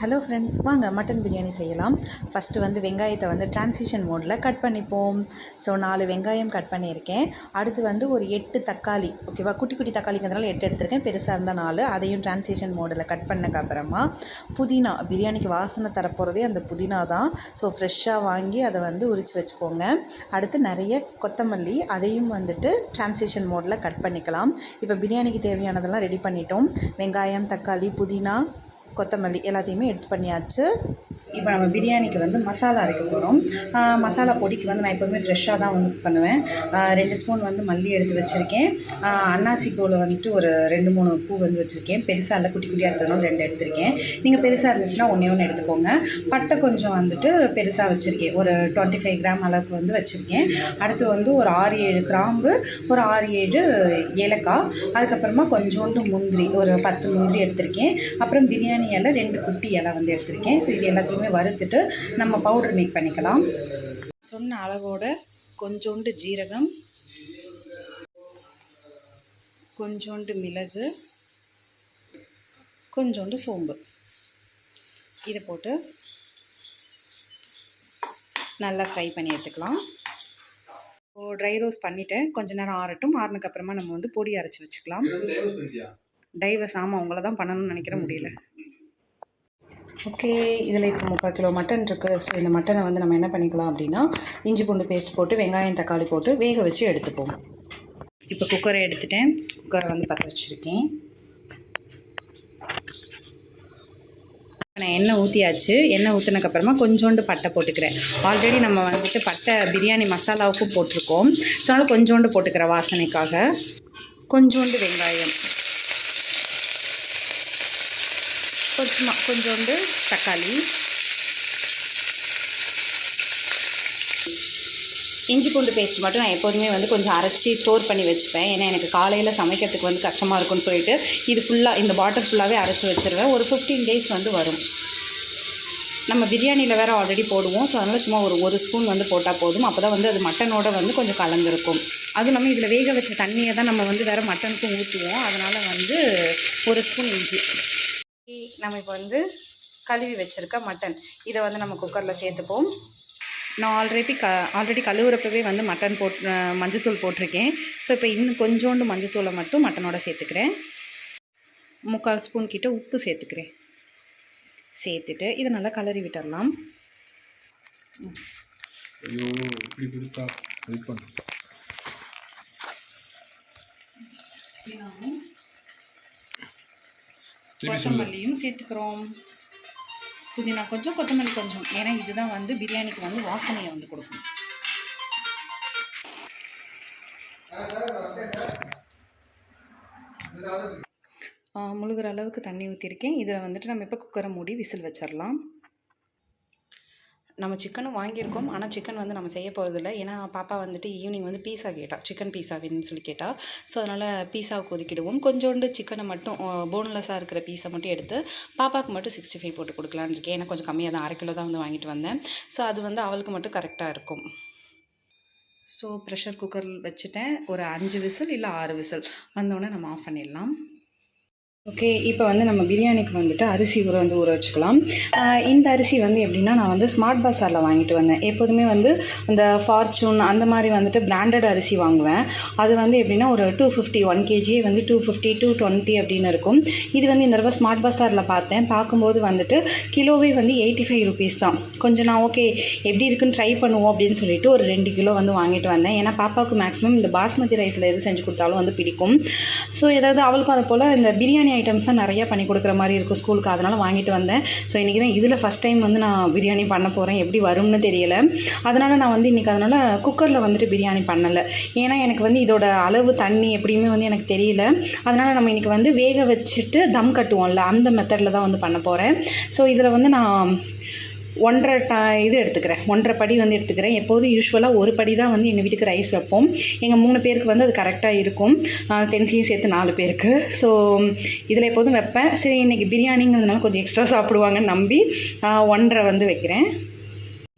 Hello friends வாங்க mutton biryani செய்யலாம். First வந்து வெங்காயத்தை வந்து டிரான்சிஷன் மோடில் கட் பண்ணிப்போம். ஸோ நாலு வெங்காயம் கட் பண்ணியிருக்கேன். அடுத்து வந்து ஒரு எட்டு தக்காளி ஓகேவா குட்டி குட்டி தக்காளிங்கிறதுனால எட்டு எடுத்திருக்கேன். பெருசாக இருந்தால் நாலு. அதையும் டிரான்சிஷன் மோடில் கட் பண்ணக்கப்புறமா புதினா பிரியாணிக்கு வாசனை தரப்போகிறதே அந்த புதினா தான். ஸோ ஃப்ரெஷ்ஷாக வாங்கி அதை வந்து உரித்து வச்சுக்கோங்க. அடுத்து நிறைய கொத்தமல்லி அதையும் வந்துட்டு டிரான்சிஷன் மோடில் கட் பண்ணிக்கலாம். இப்போ பிரியாணிக்கு தேவையானதெல்லாம் ரெடி பண்ணிட்டோம். வெங்காயம் தக்காளி புதினா கொத்தமல்லி எல்லாத்தையுமே எடுத்து பண்ணியாச்சு. இப்போ நம்ம பிரியாணிக்கு வந்து மசாலா அரைக்க போகிறோம். மசாலா பொடிக்கு வந்து நான் எப்போவுமே ஃப்ரெஷ்ஷாக தான் வந்து பண்ணுவேன். ரெண்டு ஸ்பூன் வந்து மல்லி எடுத்து வச்சுருக்கேன். அன்னாசி பூவில் வந்துட்டு ஒரு ரெண்டு மூணு பூ வந்து வச்சுருக்கேன். பெருசாக இல்லை குட்டி குட்டியாக இருக்கிறதுனால ரெண்டு எடுத்திருக்கேன். நீங்கள் பெருசாக இருந்துச்சுன்னா ஒன்றே ஒன்று எடுத்துக்கோங்க. பட்டை கொஞ்சம் வந்துட்டு பெருசாக வச்சுருக்கேன். ஒரு டுவெண்ட்டி ஃபைவ் கிராம் அளவுக்கு வந்து வச்சுருக்கேன். அடுத்து வந்து ஒரு ஆறு ஏழு கிராம்பு ஒரு ஆறு ஏழு ஏலக்காய் அதுக்கப்புறமா கொஞ்சோண்டு முந்திரி ஒரு பத்து முந்திரி எடுத்திருக்கேன். அப்புறம் பிரியாணி இலை ரெண்டு குட்டி இலை வந்து எடுத்திருக்கேன். ஸோ இது எல்லாத்தையும் வறுத்துட்டு நம்ம பவுடர் மேக் பண்ணிக்கலாம். சொன்ன அளவோட கொஞ்சோண்டு ஜீரகம் கொஞ்சோண்டு மிளகு கொஞ்சோண்டு சோம்பு. இதை போட்டு நல்லா ஃப்ரை பண்ணி எடுத்துக்கலாம். இப்போ ட்ரை ரோஸ்ட் பண்ணிட்டேன். கொஞ்ச நேரம் ஆறட்டும். ஆறுனதுக்கு அப்புறமா நம்ம வந்து பொடி அரைச்சி வச்சுக்கலாம். டைவர்ஸ் ஆமாம் உங்களை தான் பண்ணணும்னு நினைக்கிற முடியல. ஓகே இதில் இப்போ முக்கால் கிலோ மட்டன் இருக்குது ஸோ இந்த மட்டனை வந்து நம்ம என்ன பண்ணிக்கலாம் அப்படின்னா இஞ்சி பூண்டு பேஸ்ட் போட்டு வெங்காயம் தக்காளி போட்டு வேக வச்சு எடுத்துப்போம். இப்போ குக்கரை எடுத்துட்டேன். குக்கரை வந்து பற்ற வச்சுருக்கேன். நான் எண்ணெய் ஊற்றியாச்சு எண்ணெய் ஊற்றினக்கப்புறமா கொஞ்சோண்டு பட்டை போட்டுக்கிறேன். ஆல்ரெடி நம்ம வந்துட்டு பட்டை பிரியாணி மசாலாவுக்கும் போட்டிருக்கோம். ஸோ அதனால் கொஞ்சோண்டு போட்டுக்கிறேன் வாசனைக்காக கொஞ்சோண்டு வெங்காயம். கொஞ்சமாக கொஞ்சோண்டு தக்காளி. இஞ்சி பூண்டு பேஸ்ட் மட்டும் நான் எப்போதுமே வந்து கொஞ்சம் அரைச்சி ஸ்டோர் பண்ணி வச்சுப்பேன். ஏன்னா எனக்கு காலையில் சமைக்கிறதுக்கு வந்து கஷ்டமாக இருக்கும்னு சொல்லிட்டு இது ஃபுல்லாக இந்த பாட்டில் ஃபுல்லாகவே அரைச்சி வச்சுருவேன். ஒரு ஃபிஃப்டீன் டேஸ் வந்து வரும். நம்ம பிரியாணியில் வேறு ஆல்ரெடி போடுவோம். ஸோ அதனால் சும்மா ஒரு ஒரு ஸ்பூன் வந்து போட்டால் போதும். அப்போ தான் வந்து அது மட்டனோட வந்து கொஞ்சம் கலந்துருக்கும். அதுவும் நம்ம இதில் வேக வச்ச தண்ணியை தான் நம்ம வந்து வேறு மட்டனுக்கும் ஊற்றுவோம் அதனால் வந்து ஒரு ஸ்பூன் இஞ்சி. நம்ம இப்போ வந்து கழுவி வச்சுருக்க மட்டன் இதை வந்து நம்ம குக்கரில் சேர்த்துப்போம். நான் ஆல்ரெடி க ஆல்ரெடி கழுவுறப்பவே வந்து மட்டன் போட் மஞ்சத்தூள் போட்டிருக்கேன். ஸோ இப்போ இன்னும் கொஞ்சோண்டு மஞ்சத்தூளை மட்டும் மட்டனோட சேர்த்துக்கிறேன். முக்கால் ஸ்பூன் கிட்ட உப்பு சேர்த்துக்கிறேன். சேர்த்துட்டு இதை நல்லா கலரி விட்டுடலாம் ஐயோ இப்படி கொடுத்தா ஹெல்ப் பண்ணு திருப்பி சொல்லு கொத்தமல்லியும் சேர்த்துக்கிறோம். புதினா கொஞ்சம் கொத்தமல்லி கொஞ்சம். ஏன்னா இதுதான் வந்து பிரியாணிக்கு வந்து வாசனையை வந்து கொடுக்கும். முழுகிற அளவுக்கு தண்ணி ஊற்றிருக்கேன் இதில் வந்துட்டு நம்ம இப்போ குக்கரை மூடி விசில் வச்சிடலாம். நம்ம சிக்கனும் வாங்கியிருக்கோம். ஆனால் சிக்கன் வந்து நம்ம செய்ய போகிறதில்ல ஏன்னா பாப்பா வந்துட்டு ஈவினிங் வந்து பீஸா கேட்டால் சிக்கன் பீஸா வேணும்னு சொல்லி கேட்டால் ஸோ அதனால் பீஸாவுக்கு ஒதுக்கிடுவோம் கொஞ்சோண்டு சிக்கனை மட்டும் போன்லெஸ்ஸாக இருக்கிற பீஸை மட்டும் எடுத்து பாப்பாவுக்கு மட்டும் சிக்ஸ்டி ஃபைவ் போட்டு கொடுக்கலான்னு இருக்கேன். ஏன்னா கொஞ்சம் கம்மியாக தான். அரை கிலோ தான் வந்து வாங்கிட்டு வந்தேன். ஸோ அது வந்து அவளுக்கு மட்டும் கரெக்டாக இருக்கும். ஸோ ப்ரெஷர் குக்கர் வச்சுட்டேன். ஒரு அஞ்சு விசில் இல்லை ஆறு விசில். வந்தோடனே நம்ம ஆஃப் பண்ணிடலாம். ஓகே இப்போ வந்து நம்ம பிரியாணிக்கு வந்துட்டு அரிசி ஊற வந்து ஊற வச்சுக்கலாம். இந்த அரிசி வந்து எப்படின்னா நான் வந்து ஸ்மார்ட் பஸாரில் வாங்கிட்டு வந்தேன். எப்போதுமே வந்து அந்த ஃபார்ச்சூன் அந்த மாதிரி வந்துட்டு பிராண்டட் அரிசி வாங்குவேன். அது வந்து எப்படின்னா ஒரு டூ ஃபிஃப்டி ஒன் கேஜி வந்து டூ ஃபிஃப்டி டூ டுவெண்ட்டி அப்படின்னு இருக்கும். இது வந்து இந்த தடவை ஸ்மார்ட் பஸாரில் பார்த்தேன். பார்க்கும்போது வந்துட்டு கிலோவே வந்து எயிட்டி ஃபைவ் ருபீஸ் தான். கொஞ்சம் நான் ஓகே எப்படி இருக்குன்னு ட்ரை பண்ணுவோம் அப்படின்னு சொல்லிட்டு ஒரு ரெண்டு கிலோ வந்து வாங்கிட்டு வந்தேன். ஏன்னா பாப்பாவுக்கு மேக்ஸிமம் இந்த பாஸ்மதி ரைஸில் எது செஞ்சு கொடுத்தாலும் வந்து பிடிக்கும். ஸோ ஏதாவது அவளுக்கும் அது போல் இந்த பிரியாணி ஐட்டம்ஸ் தான் நிறையா பண்ணி கொடுக்குற மாதிரி இருக்கும் ஸ்கூலுக்கு அதனால் வாங்கிட்டு வந்தேன். ஸோ இன்றைக்கி தான் இதில் ஃபஸ்ட் டைம் வந்து நான் பிரியாணி பண்ண போகிறேன் எப்படி வரும்னு தெரியல. அதனால் நான் வந்து இன்றைக்கி அதனால் குக்கரில் வந்துட்டு பிரியாணி பண்ணலை. ஏன்னா எனக்கு வந்து இதோட அளவு தண்ணி எப்படியுமே வந்து எனக்கு தெரியல. அதனால் நம்ம இன்றைக்கி வந்து வேக வச்சுட்டு தம் கட்டுவோம்ல அந்த மெத்தடில் தான் வந்து பண்ண போகிறேன் ஸோ இதில் வந்து நான் ஒன்றரை ட இது எடுத்துக்கிறேன். ஒன்றரை படி வந்து எடுத்துக்கிறேன். எப்போதும் யூஸ்வலாக ஒரு படி தான் வந்து எங்கள் வீட்டுக்கு ரைஸ் வைப்போம். எங்கள் மூணு பேருக்கு வந்து அது கரெக்டாக இருக்கும். தென்சியும் சேர்த்து நாலு பேருக்கு. ஸோ இதில் எப்போதும் வைப்பேன். சரி இன்றைக்கி பிரியாணிங்கிறதுனால கொஞ்சம் எக்ஸ்ட்ரா சாப்பிடுவாங்கன்னு நம்பி ஒன்றரை வந்து வைக்கிறேன்.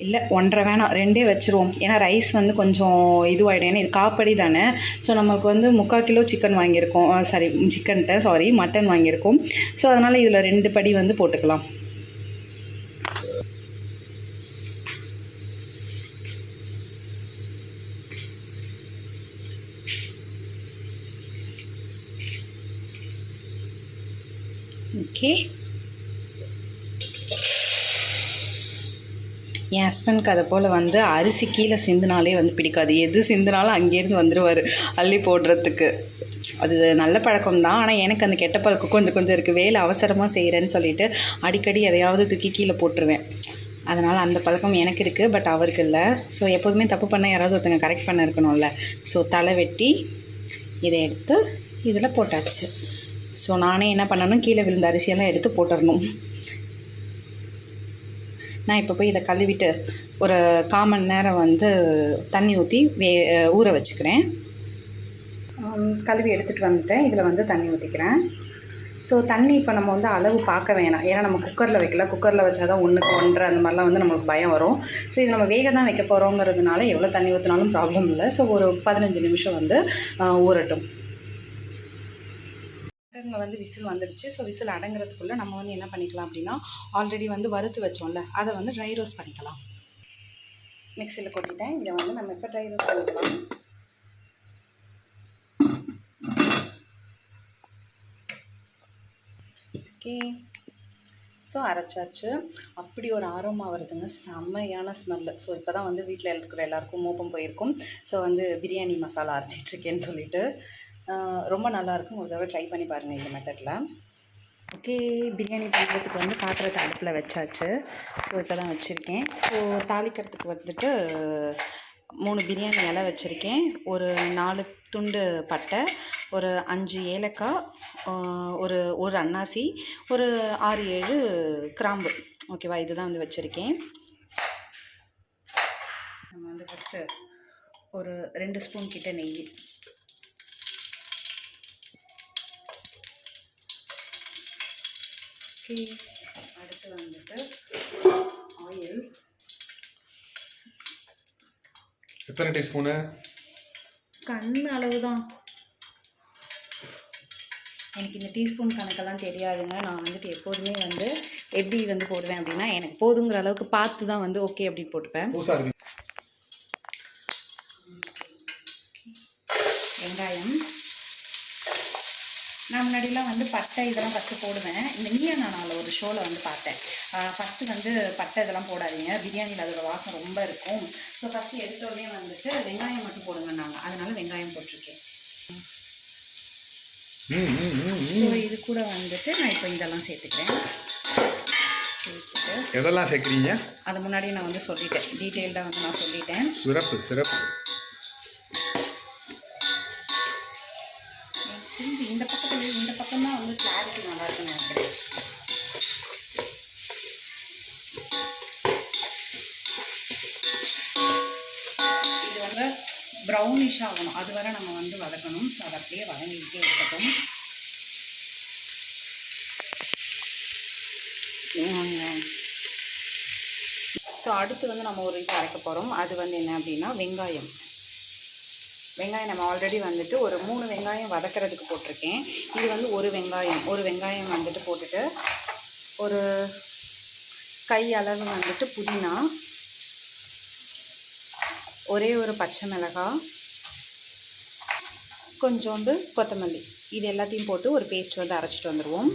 இல்லை ஒன்றரை வேணாம். ரெண்டே வச்சுருவோம். ஏன்னா ரைஸ் வந்து கொஞ்சம் இதுவாகிடும் ஏன்னா இது காப்படி தானே. ஸோ நமக்கு வந்து முக்கால் கிலோ சிக்கன் வாங்கியிருக்கோம். சாரி சிக்கன்ட்ட சாரி மட்டன் வாங்கியிருக்கோம். ஸோ அதனால் இதில் ரெண்டு படி வந்து போட்டுக்கலாம். ஓகே என் ஹஸ்பண்ட்க்கு அதை போல் வந்து அரிசி கீழே சிந்தினாலே வந்து பிடிக்காது. எது சிந்தினாலும் அங்கேருந்து வந்துடுவார் அள்ளி போடுறதுக்கு. அது நல்ல பழக்கம் தான் ஆனால் எனக்கு அந்த கெட்ட பழக்கம் கொஞ்சம் கொஞ்சம் இருக்குது வேலை அவசரமாக செய்கிறேன்னு சொல்லிட்டு அடிக்கடி எதையாவது தூக்கி கீழே போட்டுருவேன். அதனால் அந்த பழக்கம் எனக்கு இருக்குது பட் அவருக்கு இல்லை. ஸோ எப்போதுமே தப்பு பண்ணால் யாராவது ஒருத்தங்க கரெக்ட் பண்ண இருக்கணும்ல. ஸோ தலை வெட்டி இதை எடுத்து இதில் போட்டாச்சு. ஸோ நானே என்ன பண்ணணும்? கீழே விழுந்த அரிசியெல்லாம் எடுத்து போட்டுடணும் நான் இப்போ போய் இதை கழுவிட்டு ஒரு கால் மணி நேரம் வந்து தண்ணி ஊற்றி வே ஊற வச்சுக்கிறேன். கழுவி எடுத்துகிட்டு வந்துட்டேன். இதில் வந்து தண்ணி ஊற்றிக்கிறேன் ஸோ தண்ணி இப்போ நம்ம வந்து அளவு பார்க்க வேணாம். ஏன்னா நம்ம குக்கரில் வைக்கல. குக்கரில் வச்சா தான் ஒன்றுக்கு ஒன்றரை அந்த மாதிரிலாம் வந்து நம்மளுக்கு பயம் வரும். ஸோ இது நம்ம வேக தான் வைக்க போகிறோங்கிறதுனால எவ்வளோ தண்ணி ஊற்றினாலும் ப்ராப்ளம் இல்லை. ஸோ ஒரு பதினஞ்சு நிமிஷம் வந்து ஊறட்டும். குக்கரில் வந்து விசில் வந்துடுச்சு. ஸோ விசில் அடங்குறதுக்குள்ளே நம்ம வந்து என்ன பண்ணிக்கலாம் அப்படின்னா ஆல்ரெடி வந்து வறுத்து வச்சோம்ல அதை வந்து ட்ரை ரோஸ்ட் பண்ணிக்கலாம். மிக்சியில் கொட்டிட்டேன். இதை வந்து நம்ம இப்போ ட்ரை ரோஸ்ட் பண்ணிக்கலாம். ஓகே ஸோ அரைச்சாச்சு. அப்படி ஒரு ஆரோமா வருதுங்க. செம்மையான ஸ்மெல்லு ஸோ இப்போ தான் வந்து வீட்டில் இருக்கிற எல்லாருக்கும் மோப்பம் போயிருக்கும். ஸோ வந்து பிரியாணி மசாலா அரைச்சிட்ருக்கேன்னு சொல்லிட்டு. ரொம்ப நல்லாயிருக்கும். ஒரு தடவை ட்ரை பண்ணி பாருங்கள் இந்த மெத்தடில் ஓகே பிரியாணி பண்ணுறதுக்கு வந்து பாத்திரத்தை அடுப்பில் வச்சாச்சு. ஸோ இப்போ தான் வச்சுருக்கேன். ஸோ தாளிக்கிறதுக்கு வந்துட்டு மூணு பிரியாணி இலை வச்சுருக்கேன். ஒரு நாலு துண்டு பட்டை ஒரு அஞ்சு ஏலக்காய் ஒரு ஒரு அன்னாசி ஒரு ஆறு ஏழு கிராம்பு. ஓகேவா இதுதான் வந்து வச்சுருக்கேன். நம்ம வந்து ஃபஸ்ட்டு ஒரு ரெண்டு ஸ்பூன் கிட்ட நெய் அடுத்து வந்துட்டு ஆயில் எத்தனை டீஸ்பூனு? கண் அளவு தான் எனக்கு இந்த டீஸ்பூன் கணக்கெல்லாம் தெரியாதுங்க. நான் வந்துட்டு எப்போதுமே வந்து எப்படி வந்து போடுவேன் அப்படின்னா எனக்கு போதுங்கிற அளவுக்கு பார்த்து தான் வந்து ஓகே அப்படின்னு போட்டுப்பேன். பட்டை இதெல்லாம் ஃபஸ்ட்டு போடுவேன். இந்த நீயா நானால ஒரு ஷோவில் வந்து பார்த்தேன். ஃபஸ்ட்டு வந்து பட்டை இதெல்லாம் போடாதீங்க. பிரியாணியில் அதோட வாசம் ரொம்ப இருக்கும். ஸோ ஃபஸ்ட்டு எடுத்த உடனே வந்துட்டு வெங்காயம் மட்டும் போடுங்க நாங்கள் அதனால வெங்காயம் போட்டிருக்கேன். ஸோ இது கூட வந்துட்டு நான் இப்போ இதெல்லாம் சேர்த்துக்கிறேன். எதெல்லாம் சேர்க்குறீங்க? அது முன்னாடியே நான் வந்து சொல்லிட்டேன். டீட்டெயில்டாக வந்து நான் சொல்லிட்டேன். சிறப்பு சிறப்பு. வந்து கிளாரிட்டி நல்லா இருக்குன்னு நினைக்கிறேன். இது வந்து ப்ரௌனிஷ் ஆகணும். அது வரை நம்ம வந்து வதக்கணும். ஸோ அதை அப்படியே வதங்கிக்கிட்டே இருக்கட்டும். ஸோ அடுத்து வந்து நம்ம ஒரு இது அரைக்க போகிறோம் அது வந்து என்ன அப்படின்னா வெங்காயம். வெங்காயம் நம்ம ஆல்ரெடி வந்துட்டு ஒரு மூணு வெங்காயம் வதக்கிறதுக்கு போட்டிருக்கேன். இது வந்து ஒரு வெங்காயம். ஒரு வெங்காயம் வந்துட்டு போட்டுட்டு ஒரு கை அளவு வந்துட்டு புதினா ஒரே ஒரு பச்சை மிளகாய் கொஞ்சோண்டு கொத்தமல்லி. இது எல்லாத்தையும் போட்டு ஒரு பேஸ்ட் வந்து அரைச்சிட்டு வந்துடுவோம்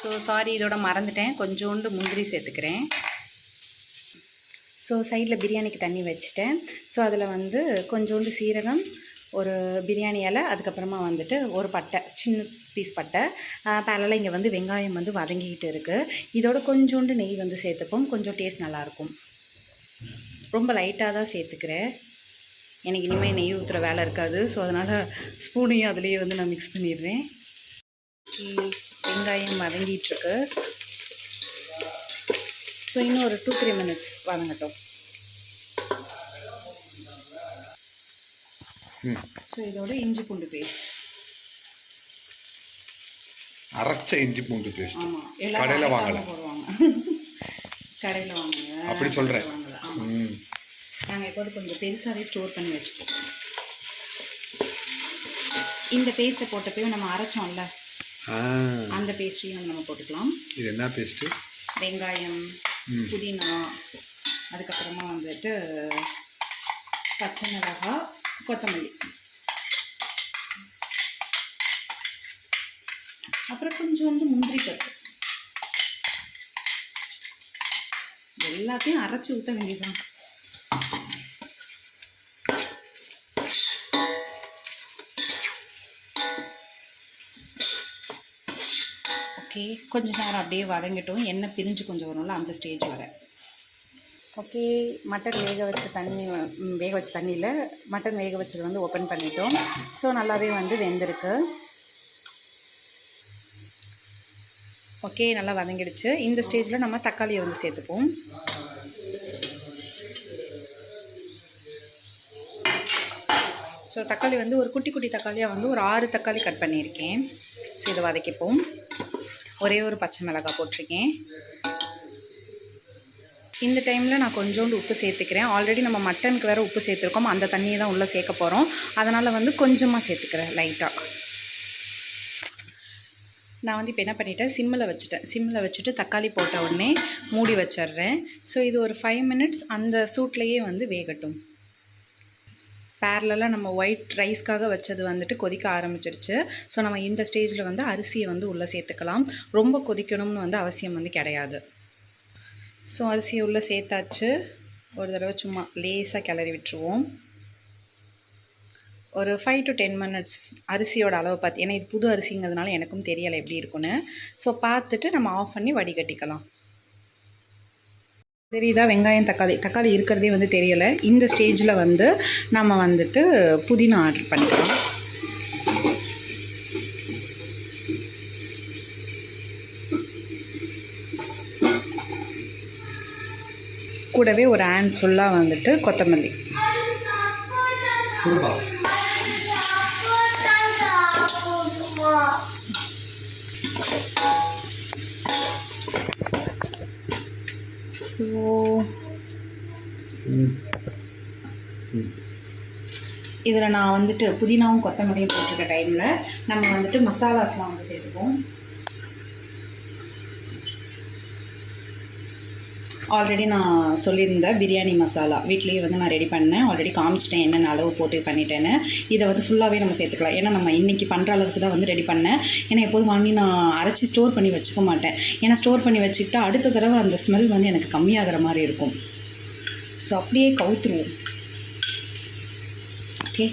ஸோ சாரி இதோட மறந்துட்டேன். கொஞ்சோண்டு முந்திரி சேர்த்துக்கிறேன். ஸோ சைடில் பிரியாணிக்கு தண்ணி வச்சுட்டேன். ஸோ அதில் வந்து கொஞ்சோண்டு சீரகம் ஒரு பிரியாணி இலை அதுக்கப்புறமா வந்துட்டு ஒரு பட்டை சின்ன பீஸ் பட்டை. பேரலாக இங்கே வந்து வெங்காயம் வந்து வதங்கிக்கிட்டு இருக்குது இதோட கொஞ்சோண்டு நெய் வந்து சேர்த்துப்போம். கொஞ்சம் டேஸ்ட் நல்லாயிருக்கும். ரொம்ப லைட்டாக தான் சேர்த்துக்கிறேன். எனக்கு இனிமேல் நெய் ஊற்றுற வேலை இருக்காது. ஸோ அதனால் ஸ்பூனையும் அதுலேயே வந்து நான் மிக்ஸ் பண்ணிடுறேன். வெங்காயம் வதங்கிட்டுருக்கு ஸோ இன்னும் ஒரு டூ த்ரீ மினிட்ஸ் வதங்கட்டும் ஸோ இதோட இஞ்சி பூண்டு பேஸ்ட் அரைச்ச இஞ்சி பூண்டு பேஸ்ட் கடையில எல்லாரும் வாங்கல. அரைக்காம போடுவாங்க. கடையில் வாங்குங்க அப்படி ம். நாங்கள் எப்போது கொஞ்சம் பெருசாகவே ஸ்டோர் பண்ணி வச்சுப்போம். இந்த பேஸ்ட்டை போட்டப்பையும் நம்ம அரைச்சோம்ல. அந்த பேஸ்ட்டையும் நம்ம போட்டுக்கலாம். இது என்ன பேஸ்ட்டு வெங்காயம். புதினா அதுக்கப்புறமா வந்துட்டு பச்சை மிளகாய் கொத்தமல்லி. அப்புறம் கொஞ்சோண்டு முந்திரி பருப்பு எல்லாத்தையும் அரைச்சி ஊற்ற வேண்டியதுதான். ஓகே கொஞ்ச நேரம் அப்படியே வதங்கிட்டோம். எண்ணெய் பிரிஞ்சு கொஞ்சம் வரும்ல அந்த ஸ்டேஜ் வர. ஓகே மட்டன் வேக வச்ச தண்ணி வேக வச்ச தண்ணியில் மட்டன் வேக வச்சது வந்து ஓப்பன் பண்ணிட்டோம். ஸோ நல்லாவே வந்து வெந்திருக்கு. ஓகே நல்லா வதங்கிடுச்சு. இந்த ஸ்டேஜில் நம்ம தக்காளியை வந்து சேர்த்துப்போம். ஸோ தக்காளி வந்து ஒரு குட்டி குட்டி தக்காளியாக வந்து ஒரு ஆறு தக்காளி கட் பண்ணியிருக்கேன். ஸோ இதை வதக்கிப்போம். ஒரே ஒரு பச்சை மிளகாய் போட்டிருக்கேன். இந்த டைமில் நான் கொஞ்சோண்டு உப்பு சேர்த்துக்கிறேன். ஆல்ரெடி நம்ம மட்டனுக்கு வேறு உப்பு சேர்த்துருக்கோம். அந்த தண்ணியை தான் உள்ளே சேர்க்க போகிறோம் அதனால் வந்து கொஞ்சமாக சேர்த்துக்கிறேன் லைட்டாக நான் வந்து இப்போ என்ன பண்ணிட்டேன்? சிம்மில் வச்சுட்டேன். சிம்மில் வச்சுட்டு தக்காளி போட்ட உடனே மூடி வச்சிடுறேன். ஸோ இது ஒரு ஃபைவ் மினிட்ஸ் அந்த சூட்லேயே வந்து வேகட்டும். பேரலாக நம்ம ஒயிட் ரைஸ்க்காக வச்சது வந்துட்டு கொதிக்க ஆரம்பிச்சிருச்சு. ஸோ நம்ம இந்த ஸ்டேஜில் வந்து அரிசியை வந்து உள்ளே சேர்த்துக்கலாம். ரொம்ப கொதிக்கணும்னு வந்து அவசியம் வந்து கிடையாது. ஸோ அரிசியை உள்ளே சேர்த்தாச்சு. ஒரு தடவை சும்மா லேசாக கிளறி விட்டுருவோம். ஒரு ஃபைவ் டு டென் மினிட்ஸ் அரிசியோட அளவு பார்த்து ஏன்னா இது புது அரிசிங்கிறதுனால எனக்கும் தெரியலை எப்படி இருக்குன்னு ஸோ பார்த்துட்டு நம்ம ஆஃப் பண்ணி வடிகட்டிக்கலாம். தெரியுதா? வெங்காயம் தக்காளி. தக்காளி இருக்கிறதே வந்து தெரியலை. இந்த ஸ்டேஜில் வந்து நம்ம வந்துட்டு புதினா ஆர்டர் பண்ணிக்கலாம். கூடவே ஒரு ஹேண்ட் ஃபுல்லாக வந்துட்டு கொத்தமல்லி. Thank you. இதில் நான் வந்துட்டு புதினாவும் கொத்தமல்லியும் போட்டிருக்க டைமில் நம்ம வந்துட்டு மசாலாஸ்லாம் வந்து சேர்த்துப்போம். ஆல்ரெடி நான் சொல்லியிருந்தேன் பிரியாணி மசாலா. வீட்லேயே வந்து நான் ரெடி பண்ணேன். ஆல்ரெடி காமிச்சிட்டேன் என்னென்ன அளவு போட்டு பண்ணிட்டேன்னு. இதை வந்து ஃபுல்லாகவே நம்ம சேர்த்துக்கலாம். ஏன்னா நம்ம இன்றைக்கி பண்ணுற அளவுக்கு தான் வந்து ரெடி பண்ணேன். ஏன்னா எப்போதும் வாங்கி நான் அரைச்சி ஸ்டோர் பண்ணி வச்சுக்க மாட்டேன். ஏன்னா ஸ்டோர் பண்ணி வச்சுக்கிட்டா அடுத்த தடவை அந்த ஸ்மெல் வந்து எனக்கு கம்மியாகிற மாதிரி இருக்கும். ஸோ அப்படியே கவுத்துருவோம். ஓகே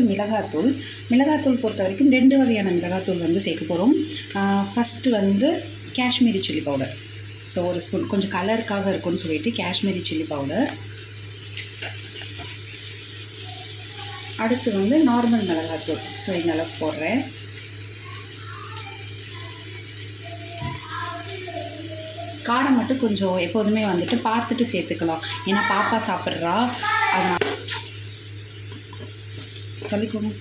அடுத்து மிளகாத்தூள். மிளகாத்தூள் பொறுத்த வரைக்கும் ரெண்டு வகையான மிளகாத்தூள் வந்து சேர்க்க போகிறோம் ஃபஸ்ட்டு வந்து காஷ்மீரி சில்லி பவுடர். ஸோ ஒரு ஸ்பூன் கொஞ்சம் கலருக்காக இருக்கும்னு சொல்லிட்டு காஷ்மீரி சில்லி பவுடர். அடுத்து வந்து நார்மல் மிளகாத்தூள். ஸோ இந்த அளவுக்கு போடுறேன். காரம் மட்டும் கொஞ்சம் எப்போதுமே வந்துட்டு பார்த்துட்டு சேர்த்துக்கலாம். ஏன்னா பாப்பா சாப்பிட்றா அதனால் சொல்லிக்கோங்க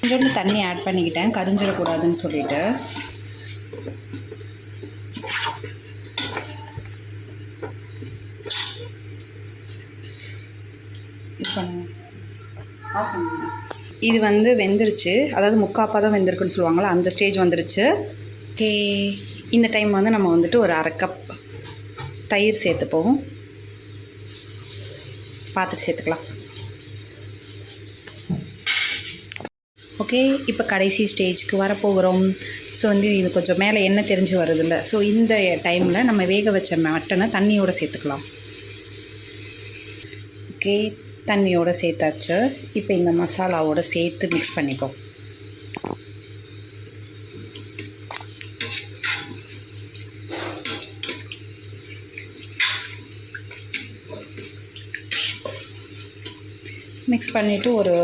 கொஞ்சோண்டு தண்ணி ஆட் பண்ணிக்கிட்டேன். கரிஞ்சிடக்கூடாதுன்னு சொல்லிட்டு. இது இது வந்து வெந்துருச்சு. அதாவது முக்காப்பா தான் வெந்திருக்குன்னு சொல்லுவாங்களா அந்த ஸ்டேஜ் வந்துருச்சு. ஓகே. இந்த டைம் வந்து நம்ம வந்துட்டு ஒரு அரை கப் தயிர் சேர்த்துப்போம். பார்த்துட்டு சேர்த்துக்கலாம். ஓகே இப்போ கடைசி ஸ்டேஜ்க்கு வரப்போகிறோம். ஸோ வந்து இது கொஞ்சம் மேலே எண்ணெய் தெரிஞ்சு வருதுல்ல. ஸோ இந்த டைமில் நம்ம வேக வச்ச மட்டனை தண்ணியோடு சேர்த்துக்கலாம். ஓகே தண்ணியோடு சேர்த்தாச்சு. இப்போ இந்த மசாலாவோட சேர்த்து மிக்ஸ் பண்ணிப்போம். மிக்ஸ் பண்ணிவிட்டு ஒரு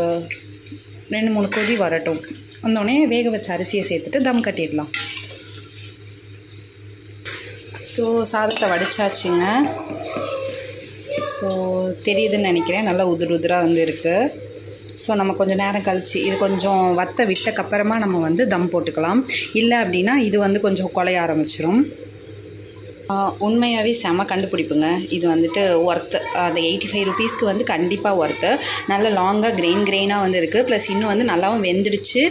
ரெண்டு மூணு கொதி வரட்டும். வந்தோடனே வேக வச்ச அரிசியை சேர்த்துட்டு தம் கட்டிடலாம். ஸோ சாதத்தை வடிச்சாச்சுங்க. ஸோ தெரியுதுன்னு நினைக்கிறேன். நல்லா உதிர் உதிராக வந்து இருக்குது ஸோ நம்ம கொஞ்சம் நேரம் கழிச்சு இது கொஞ்சம் வத்த விட்டக்கப்புறமா நம்ம வந்து தம் போட்டுக்கலாம். இல்லை அப்படின்னா இது வந்து கொஞ்சம் குலைய ஆரம்பிச்சிடும் உண்மையாகவே செம கண்டுபிடிப்புங்க. இது வந்துட்டு ஒர்த்து அந்த எயிட்டி ஃபைவ் ருபீஸ்க்கு வந்து கண்டிப்பாக ஒர்த்து நல்ல லாங்காக கிரெயின் கிரெயினாக வந்து இருக்குது ப்ளஸ் இன்னும் வந்து நல்லாவும் வெந்துடுச்சு.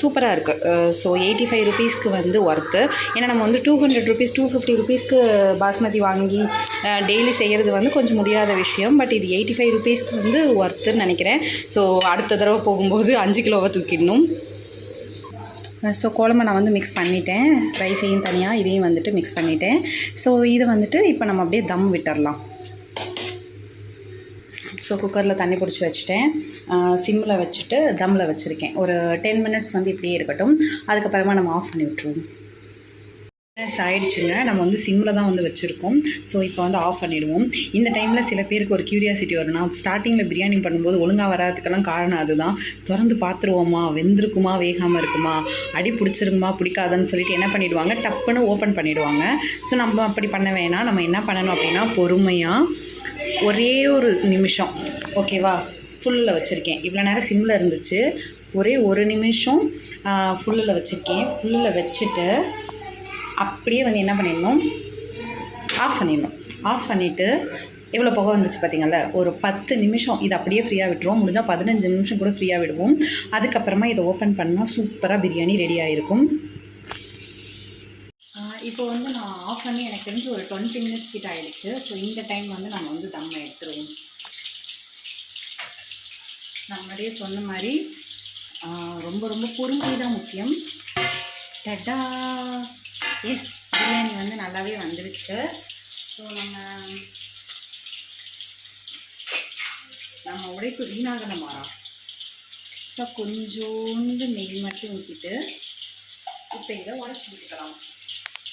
சூப்பராக இருக்குது ஸோ எயிட்டி ஃபைவ் ருபீஸ்க்கு வந்து ஒர்த்து ஏன்னா நம்ம வந்து two hundred rupees two fifty ருபீஸ்க்கு பாஸ்மதி வாங்கி டெய்லி செய்கிறது வந்து கொஞ்சம் முடியாத விஷயம். பட் இது எயிட்டி ஃபைவ் ருபீஸ்க்கு வந்து ஒர்த்துன்னு நினைக்கிறேன். ஸோ அடுத்த தடவை போகும்போது அஞ்சு கிலோவை தூக்கிடணும். ஸோ குழம்பு நான் வந்து மிக்ஸ் பண்ணிட்டேன். ரைஸையும் தனியாக இதையும் வந்துட்டு மிக்ஸ் பண்ணிட்டேன். ஸோ இதை வந்துட்டு இப்போ நம்ம அப்படியே தம் விட்டுறலாம். ஸோ குக்கரில் தண்ணி பிடிச்சி வச்சுட்டேன். சிம்மில் வச்சுட்டு தம்மில் வச்சுருக்கேன். ஒரு டென் மினிட்ஸ் வந்து இப்படியே இருக்கட்டும். அதுக்கப்புறமா நம்ம ஆஃப் பண்ணி விட்ருவோம் மினிட்ஸ் ஆயிடுச்சுங்க. நம்ம வந்து சிம்மில் தான் வந்து வச்சுருக்கோம். ஸோ இப்போ வந்து ஆஃப் பண்ணிவிடுவோம் இந்த டைமில் சில பேருக்கு ஒரு க்யூரியாசிட்டி வரும் நான் ஸ்டார்டிங்கில் பிரியாணி பண்ணும்போது ஒழுங்காக வராதுக்கெல்லாம் காரணம் அதுதான். திறந்து பார்த்துருவோமா? வெந்திருக்குமா? வேகாமல் இருக்குமா? அடி பிடிச்சிருக்குமா? பிடிக்காதுன்னு சொல்லிட்டு என்ன பண்ணிவிடுவாங்க டப்புன்னு ஓப்பன் பண்ணிவிடுவாங்க ஸோ நம்ம அப்படி பண்ண வேணாம். நம்ம என்ன பண்ணணும் அப்படின்னா பொறுமையாக ஒரே ஒரு நிமிஷம். ஓகேவா ஃபுல்லில் வச்சுருக்கேன். இவ்வளோ நேரம் சிம்மில் இருந்துச்சு. ஒரே ஒரு நிமிஷம் ஃபுல்லில் வச்சுருக்கேன். ஃபுல்லில் வச்சுட்டு அப்படியே வந்து என்ன பண்ணிடணும்? ஆஃப் பண்ணிடணும். ஆஃப் பண்ணிவிட்டு எவ்வளோ புகை வந்துச்சு பார்த்தீங்கல்ல? ஒரு பத்து நிமிஷம் இதை அப்படியே ஃப்ரீயாக விட்டுருவோம் முடிஞ்சால் பதினஞ்சு நிமிஷம் கூட ஃப்ரீயாக விடுவோம். அதுக்கப்புறமா இதை ஓப்பன் பண்ணால் சூப்பராக பிரியாணி ரெடி ஆகிருக்கும் இப்போ வந்து நான் ஆஃப் பண்ணி எனக்கு தெரிஞ்சு ஒரு டுவெண்ட்டி மினிட்ஸ் கிட்ட ஆகிடுச்சு ஸோ இந்த டைம் வந்து நம்ம வந்து தம்மை எடுத்துருவோம். நான் முன்னாடியே சொன்ன மாதிரி ரொம்ப ரொம்ப பொறுமை தான் முக்கியம். டட்டா! எஸ் பிரியாணி வந்து நல்லாவே வந்துருச்சு. ஸோ நம்ம நம்ம உடைப்பு வீணாகல மாறா. ஸோ கொஞ்சோண்டு நெய் மட்டும் ஊற்றிட்டு இப்போ இதை உடச்சி விட்டுக்கலாம்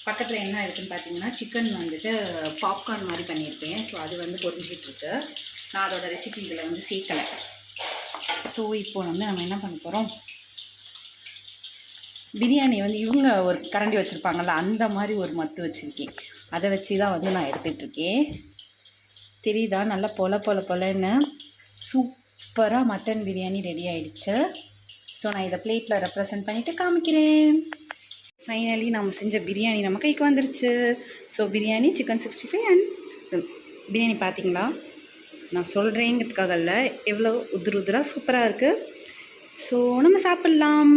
பக்கத்தில் என்ன இருக்குதுன்னு பார்த்தீங்கன்னா சிக்கன் வந்துட்டு பாப்கார்ன் மாதிரி பண்ணியிருக்கேன். ஸோ அது வந்து பொரிஞ்சிக்கிட்டு நான் அதோட ரெசிபி இதில் வந்து சேர்க்கலை. ஸோ இப்போ வந்து நம்ம என்ன பண்ண போகிறோம் பிரியாணி வந்து இவங்க ஒரு கரண்டி வச்சுருப்பாங்கல்ல அந்த மாதிரி ஒரு மத்து வச்சுருக்கேன். அதை வச்சு தான் வந்து நான் எடுத்துகிட்டு இருக்கேன் தெரியுதா? நல்லா பொல பொல பொலன்னு சூப்பராக மட்டன் பிரியாணி ரெடி ஆகிடுச்சு ஸோ நான் இதை பிளேட்டில் ரெப்ரசன்ட் பண்ணிவிட்டு காமிக்கிறேன். ஃபைனலி நம்ம செஞ்ச பிரியாணி நம்ம கைக்கு வந்துருச்சு. So biryani chicken sixty five and biryani பார்த்தீங்களா நான் சொல்கிறேங்கிறதுக்காக இல்லை எவ்வளோ உதிர் உதிராக சூப்பராக இருக்குது ஸோ நம்ம சாப்பிட்லாம்.